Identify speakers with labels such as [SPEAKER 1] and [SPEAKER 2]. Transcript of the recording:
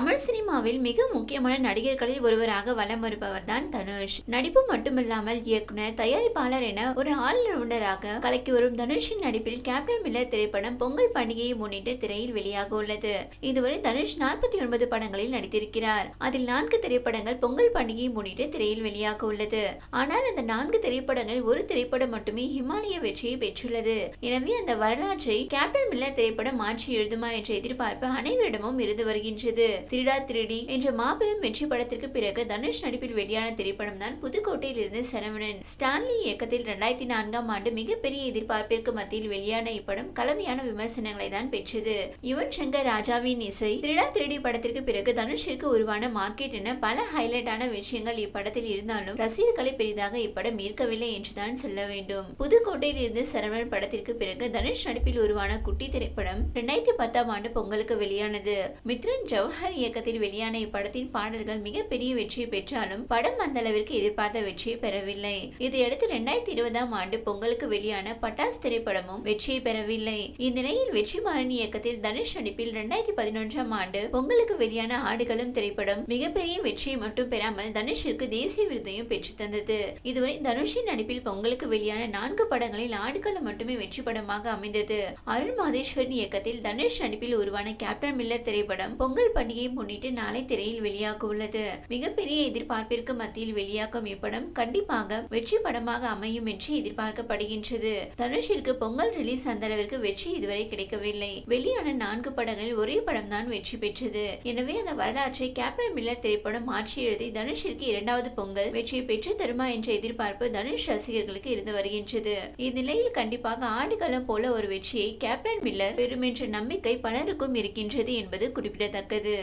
[SPEAKER 1] தமிழ் சினிமாவில் மிக முக்கியமான நடிகர்களில் ஒருவராக வலம் வருபவர் தான் தனுஷ். நடிப்பு மட்டுமில்லாமல் இயக்குனர் தயாரிப்பாளர் என ஒரு ஆல்ரவுண்டராக கலக்கி வரும் தனுஷின் நடிப்பில் கேப்டன் மில்லர் திரைப்படம் பொங்கல் பண்டிகையை முன்னிட்டு திரையில் வெளியாக உள்ளது. இதுவரை தனுஷ் நாற்பத்தி ஒன்பது படங்களில் நடித்திருக்கிறார். அதில் நான்கு திரைப்படங்கள் பொங்கல் பண்டிகையை முன்னிட்டு திரையில் வெளியாக உள்ளது. ஆனால் அந்த நான்கு திரைப்படங்கள் ஒரு திரைப்படம் மட்டுமே ஹிமாலய வெற்றியை பெற்றுள்ளது. எனவே அந்த வரலாற்றை கேப்டன் மில்லர் திரைப்படம் மாற்றி எழுதுமா என்ற எதிர்பார்ப்பு அனைவரிடமும் இருந்து வருகின்றது. திருடா திருடி என்ற மாபெரும் வெற்றி படத்திற்கு பிறகு தனுஷ் நடிப்பில் வெளியான திரைப்படம் தான் புதுக்கோட்டையில் இருந்து சரவணன். ஸ்டான்லி இயக்கத்தில் இரண்டாயிரத்தி நான்காம் ஆண்டு மிகப்பெரிய எதிர்பார்ப்பிற்கு மத்தியில் வெளியான இப்படம் கலவையான விமர்சனங்களை தான் பெற்றது. யுவன் சங்கர் ராஜாவின் இசை திருடா திருடி படத்திற்கு பிறகு தனுஷிற்கு உருவான மார்க்கெட் என பல ஹைலைட்டான விஷயங்கள் இப்படத்தில் இருந்தாலும் ரசிகர்களை பெரிதாக இப்படம் ஈர்க்கவில்லை என்றுதான் சொல்ல வேண்டும். புதுக்கோட்டையில் இருந்து சரவணன் படத்திற்கு பிறகு தனுஷ் நடிப்பில் உருவான குட்டி திரைப்படம் இரண்டாயிரத்தி பத்தாம் ஆண்டு பொங்கலுக்கு வெளியானது. மித்ரன் ஜவஹர் இயக்கத்தில் வெளியான இப்படத்தின் பாடல்கள் மிகப்பெரிய வெற்றியை பெற்றாலும் படம் அந்த அளவிற்கு எதிர்பார்த்த வெற்றியை பெறவில்லை. இதையடுத்து இரண்டாயிரத்தி இருபதாம் ஆண்டு பொங்கலுக்கு வெளியான பட்டாஸ் திரைப்படமும் வெற்றியை பெறவில்லை. இந்நிலையில் வெற்றிமாறன் இயக்கத்தில் தனுஷ் நடிப்பில் இரண்டாயிரத்தி பதினொன்றாம் ஆண்டு பொங்கலுக்கு வெளியான ஆடுகளும் திரைப்படம் மிகப்பெரிய வெற்றியை மட்டும் பெறாமல் தனுஷிற்கு தேசிய விருதையும் பெற்று தந்தது. இதுவரை தனுஷின் நடிப்பில் பொங்கலுக்கு வெளியான நான்கு படங்களில் ஆடுகளும் மட்டுமே வெற்றி படமாக அமைந்தது. அருண் மாதேஸ்வரன் இயக்கத்தில் தனுஷ் நடிப்பில் உருவான கேப்டன் மில்லர் திரைப்படம் பொங்கல் பண்டிகை பண்டிகையை முன்னிட்டு நாளை திரையில் வெளியாக உள்ளது மிகப்பெரிய எதிர்பார்ப்பிற்கு மத்தியில் வெளியாகும் இப்படம் கண்டிப்பாக வெற்றி படமாக அமையும் என்று எதிர்பார்க்கப்படுகின்றது. தனுஷிற்கு பொங்கல் ரிலீஸ் அந்த அளவிற்கு வெற்றி இதுவரை கிடைக்கவில்லை. வெளியான நான்கு படங்களில் ஒரே படம் தான் வெற்றி பெற்றது. எனவே அந்த வரலாற்றை கேப்டன் மில்லர் திரைப்படம் மாற்றி எழுதி தனுஷிற்கு இரண்டாவது பொங்கல் வெற்றியை பெற்று தருமா என்ற எதிர்பார்ப்பு தனுஷ் ரசிகர்களுக்கு இருந்து வருகின்றது. இந்நிலையில் கண்டிப்பாக ஆடுகளம் போல ஒரு வெற்றியை கேப்டன் மில்லர் பெறும் என்ற நம்பிக்கை பலருக்கும் இருக்கின்றது என்பது குறிப்பிடத்தக்கது.